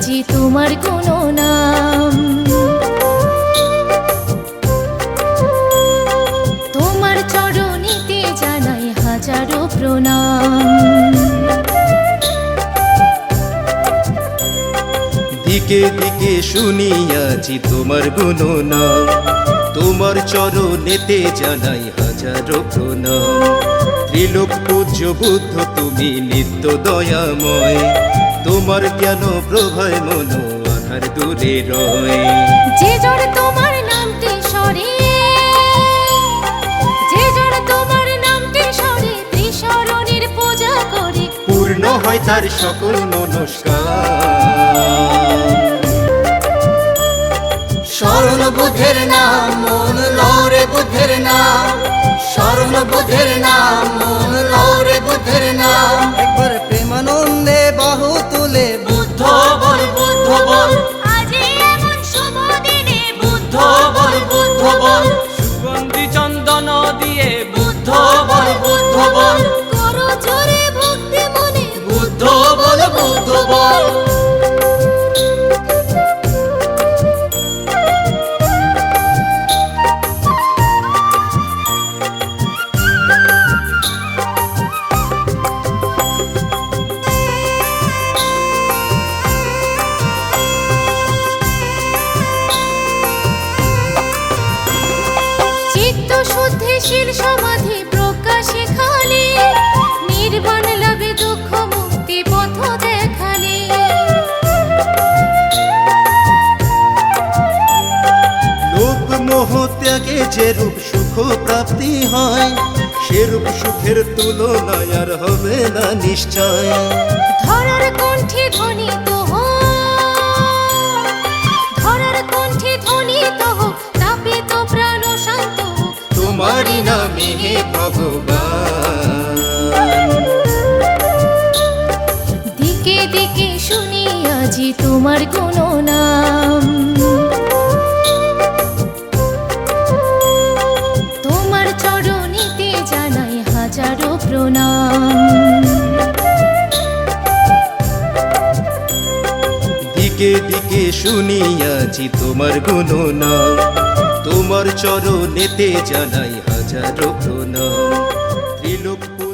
আজি তোমার কোনো নাম। তোমার চরণীতে জানাই হাজারো প্রণাম। দিকে দিকে শুনিয়াছি তোমার গুণনাম। তোমার চরণেতে জানাই হাজারো প্রণাম। ত্রিলোক পূজ্য বুদ্ধ তুমি নিত্য দয়াময়। তোমার জ্ঞান প্রভয় মন আধার দূরে রয়? যে তোমার নামটি সরে যে জন তোমার নামটি সরে ত্রিশরণের পূজা করে। পূর্ণ হয় তার সকল নমস্কার। স্মরণ বুদ্ধের নাম মন লরে বুদ্ধের নাম স্মরণ বুদ্ধের নাম নদী সমাধি প্রকাশে খালি। নির্বাণ লাভে দুঃখ মুক্তি পথ দেখালে। লোক মোহ ত্যাগে যে রূপ সুখ প্রাপ্তি হয় সেরূপ সুখের তুলনায় আর হবে না নিশ্চয়। ধরার কণ্ঠে ধ্বনিত হোক নামে হে ভগবান। দিকে দিকে শুনি আজি তোমার কোনো নাম। তোমার চরণীতে জানাই হাজারো প্রণাম। দিকে দিকে শুনিয়াছি তোমার গুণনাম। তোমার চরণেতে জানাই జరుగును త్రిలుప్పు